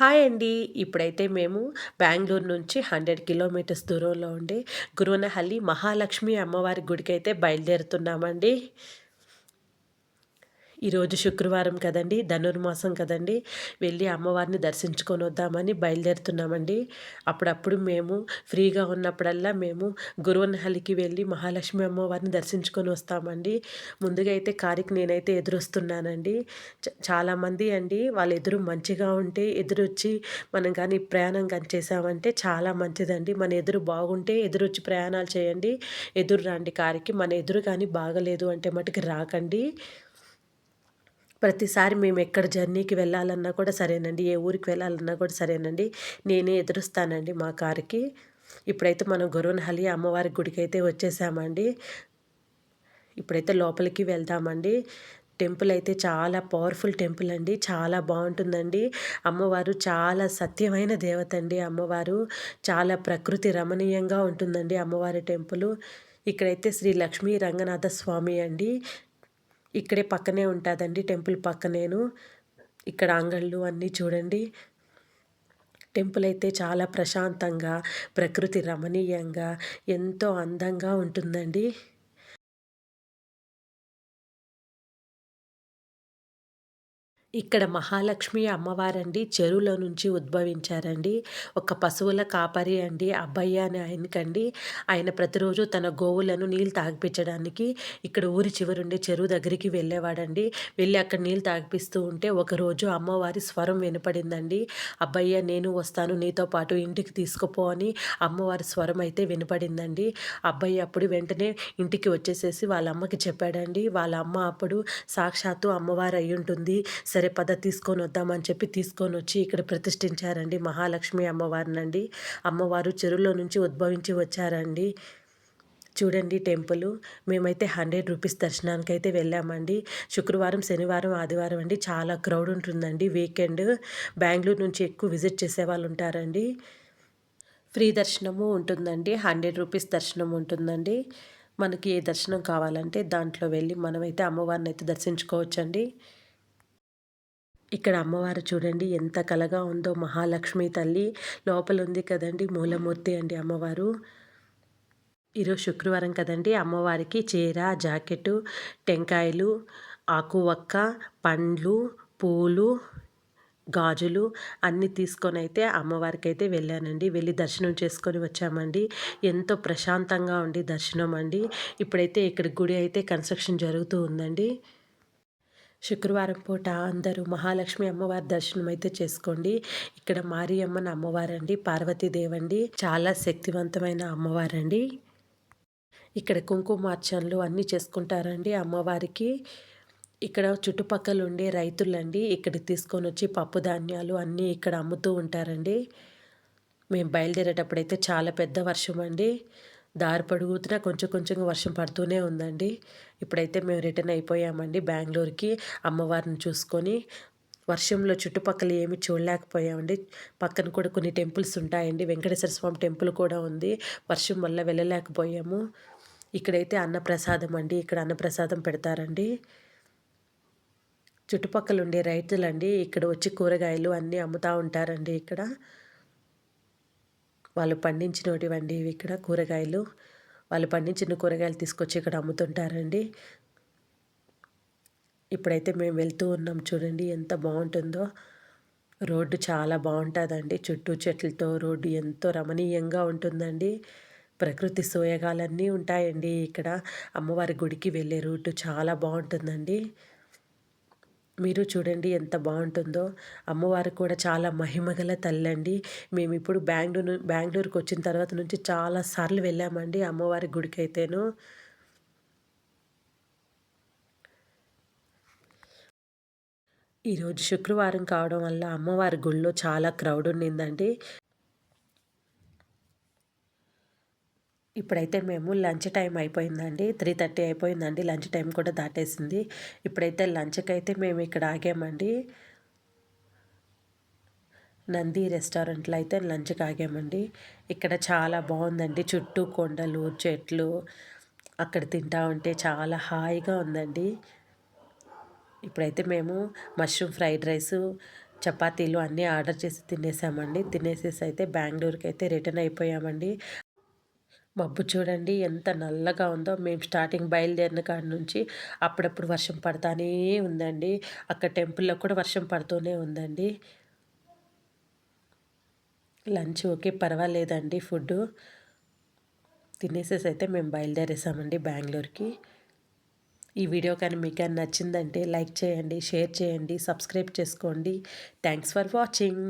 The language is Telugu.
హాయ్ అండి. ఇప్పుడైతే మేము బెంగళూరు నుంచి హండ్రెడ్ కిలోమీటర్స్ దూరంలో ఉండే గురువనహల్లి మహాలక్ష్మి అమ్మవారి గుడికి అయితే బయలుదేరుతున్నామండి. ఈరోజు శుక్రవారం కదండి ధనుర్మాసం కదండి. వెళ్ళి అమ్మవారిని దర్శించుకొని వద్దామని బయలుదేరుతున్నామండి. అప్పుడప్పుడు మేము ఫ్రీగా ఉన్నప్పుడల్లా మేము గురువనహల్లికి వెళ్ళి మహాలక్ష్మి అమ్మవారిని దర్శించుకొని వస్తామండి. ముందుగా అయితే కారికి నేనైతే ఎదురొస్తున్నానండి. చాలామంది అండి వాళ్ళ ఎదురు మంచిగా ఉంటే ఎదురొచ్చి మనం కానీ ప్రయాణం కానీ చేసామంటే చాలా మంచిదండి. మన ఎదురు బాగుంటే ఎదురొచ్చి ప్రయాణాలు చేయండి. ఎదురు రండి కారికి. మన ఎదురు కానీ బాగలేదు అంటే మటుకు రాకండి. ప్రతిసారి మేము ఎక్కడ జర్నీకి వెళ్ళాలన్నా కూడా సరేనండి. ఏ ఊరికి వెళ్ళాలన్నా కూడా సరేనండి. నేనే ఎదురుస్తానండి మా కారుకి. ఇప్పుడైతే మనం గురువనహల్లి అమ్మవారి గుడికి అయితే వచ్చేసామండి. ఇప్పుడైతే లోపలికి వెళ్దామండి. టెంపుల్ అయితే చాలా పవర్ఫుల్ టెంపుల్ అండి. చాలా బాగుంటుందండి. అమ్మవారు చాలా సత్యమైన దేవత అండి అమ్మవారు. చాలా ప్రకృతి రమణీయంగా ఉంటుందండి అమ్మవారి టెంపుల్. ఇక్కడైతే శ్రీ లక్ష్మీ రంగనాథ స్వామి అండి. ఇక్కడే పక్కనే ఉంటుందండి టెంపుల్ పక్కనేను. ఇక్కడ అంగళ్ళు అన్నీ చూడండి. టెంపుల్ అయితే చాలా ప్రశాంతంగా ప్రకృతి రమణీయంగా ఎంతో అందంగా ఉంటుందండి. ఇక్కడ మహాలక్ష్మి అమ్మవారండి చెరువులో నుంచి ఉద్భవించారండి. ఒక పశువుల కాపరి అండి అబ్బయ్య అని ఆయనకండి. ఆయన ప్రతిరోజు తన గోవులను నీళ్ళు తాగిపించడానికి ఇక్కడ ఊరి చివరుండే చెరువు దగ్గరికి వెళ్ళేవాడండి. వెళ్ళి అక్కడ నీళ్ళు తాగిపిస్తూ ఉంటే ఒకరోజు అమ్మవారి స్వరం వినపడిందండి. అబ్బయ్య నేను వస్తాను నీతో పాటు ఇంటికి తీసుకుపో అని అమ్మవారి స్వరం అయితే వినపడిందండి. అబ్బాయి అప్పుడు వెంటనే ఇంటికి వచ్చేసేసి వాళ్ళ అమ్మకి చెప్పాడండి. వాళ్ళ అమ్మ అప్పుడు సాక్షాత్తు అమ్మవారు అయి ఉంటుంది. సరే పద తీసుకొని వద్దామని చెప్పి తీసుకొని వచ్చి ఇక్కడ ప్రతిష్ఠించారండి మహాలక్ష్మి అమ్మవారినండి. అమ్మవారు చెరువులో నుంచి ఉద్భవించి వచ్చారండి. చూడండి టెంపుల్. మేమైతే హండ్రెడ్ రూపీస్ దర్శనానికి అయితే వెళ్ళామండి. శుక్రవారం శనివారం ఆదివారం అండి చాలా క్రౌడ్ ఉంటుందండి. వీకెండ్ బెంగళూరు నుంచి ఎక్కువ విజిట్ చేసే వాళ్ళు ఉంటారండి. ఫ్రీ దర్శనము ఉంటుందండి. హండ్రెడ్ రూపీస్ దర్శనం ఉంటుందండి. మనకి ఏ దర్శనం కావాలంటే దాంట్లో వెళ్ళి మనమైతే అమ్మవారిని అయితే దర్శించుకోవచ్చండి. ఇక్కడ అమ్మవారు చూడండి ఎంత కలగా ఉందో మహాలక్ష్మి తల్లి లోపల ఉంది కదండి మూలమూర్తి అండి అమ్మవారు. ఈరోజు శుక్రవారం కదండి అమ్మవారికి చీర జాకెట్టు టెంకాయలు ఆకువక్క పండ్లు పూలు గాజులు అన్నీ తీసుకొని అయితే అమ్మవారికి అయితే వెళ్ళానండి. వెళ్ళి దర్శనం చేసుకొని వచ్చామండి. ఎంతో ప్రశాంతంగా ఉండి దర్శనం అండి ఇప్పుడైతే ఇక్కడ గుడి అయితే కన్స్ట్రక్షన్ జరుగుతూ ఉందండి. శుక్రవారం పూట అందరూ మహాలక్ష్మి అమ్మవారి దర్శనం అయితే చేసుకోండి. ఇక్కడ మారియమ్మన అమ్మవారండి పార్వతీదేవండి చాలా శక్తివంతమైన అమ్మవారండి. ఇక్కడ కుంకుమార్చనలు అన్నీ చేసుకుంటారండి అమ్మవారికి. ఇక్కడ చుట్టుపక్కల ఉండే రైతులండి ఇక్కడ తీసుకొని వచ్చి పప్పు ధాన్యాలు అన్నీ ఇక్కడ అమ్ముతూ ఉంటారండి. మేము బయలుదేరేటప్పుడైతే చాలా పెద్ద వర్షం అండి. దారి పొడుగుతున్నా కొంచెం కొంచెంగా వర్షం పడుతూనే ఉందండి. ఇప్పుడైతే మేము రిటర్న్ అయిపోయామండి బెంగళూరుకి అమ్మవారిని చూసుకొని. వర్షంలో చుట్టుపక్కల ఏమి చూడలేకపోయామండి. పక్కన కూడా కొన్ని టెంపుల్స్ ఉంటాయండి. వెంకటేశ్వర స్వామి టెంపుల్ కూడా ఉంది. వర్షం వల్ల వెళ్ళలేకపోయాము. ఇక్కడైతే అన్నప్రసాదం అండి. ఇక్కడ అన్నప్రసాదం పెడతారండి. చుట్టుపక్కల ఉండే రైతులండి. ఇక్కడ వచ్చి కూరగాయలు అన్నీ అమ్ముతూ ఉంటారండి ఇక్కడ. వాళ్ళు పండించినటువంటివి ఇవి ఇక్కడ కూరగాయలు వాళ్ళు పండించిన కూరగాయలు తీసుకొచ్చి ఇక్కడ అమ్ముతుంటారండి. ఇప్పుడైతే మేము వెళ్తూ ఉన్నాం చూడండి ఎంత బాగుంటుందో. రోడ్డు చాలా బాగుంటుందండి. చుట్టూ చెట్లతో రోడ్డు ఎంతో రమణీయంగా ఉంటుందండి. ప్రకృతి సోయగాలన్నీ ఉంటాయండి ఇక్కడ. అమ్మవారి గుడికి వెళ్ళే రూటు చాలా బాగుంటుందండి. మీరు చూడండి ఎంత బాగుంటుందో. అమ్మవారు కూడా చాలా మహిమగల తల్లండి. మేము ఇప్పుడు బెంగళూరు బెంగళూరుకు వచ్చిన తర్వాత నుంచి చాలా సార్లు వెళ్ళామండి అమ్మవారి గుడికి అయితేను ఈరోజు శుక్రవారం కావడం వల్ల అమ్మవారి గుళ్ళో చాలా క్రౌడ్ ఉండిందండి. ఇప్పుడైతే మేము లంచ్ టైం అయిపోయిందండి. త్రీ థర్టీ అయిపోయిందండి. లంచ్ టైం కూడా దాటేసింది. ఇప్పుడైతే లంచ్కి అయితే మేము ఇక్కడ ఆగామండి. నంది రెస్టారెంట్లో అయితే లంచ్కి ఆగామండి. ఇక్కడ చాలా బాగుందండి. చుట్టూ కొండలు చెట్లు అక్కడ తింటా ఉంటే చాలా హాయిగా ఉందండి. ఇప్పుడైతే మేము మష్రూమ్ ఫ్రైడ్ రైసు చపాతీలు అన్నీ ఆర్డర్ చేసి తినేసామండి. తినేసేసి అయితే బెంగళూరుకి అయితే రిటర్న్ అయిపోయామండి. మబ్బు చూడండి ఎంత నల్లగా ఉందో. మేము స్టార్టింగ్ బయలుదేరిన కాడ నుంచి అప్పుడప్పుడు వర్షం పడతానే ఉందండి. అక్కడ టెంపుల్లో కూడా వర్షం పడుతూనే ఉందండి. లంచ్ ఓకే పర్వాలేదండి ఫుడ్ తినేసేసి అయితే మేము బయలుదేరేసామండి బెంగళూరుకి. ఈ వీడియో కానీ మీకు నచ్చిందంటే లైక్ చేయండి షేర్ చేయండి సబ్స్క్రైబ్ చేసుకోండి. Thanks for watching.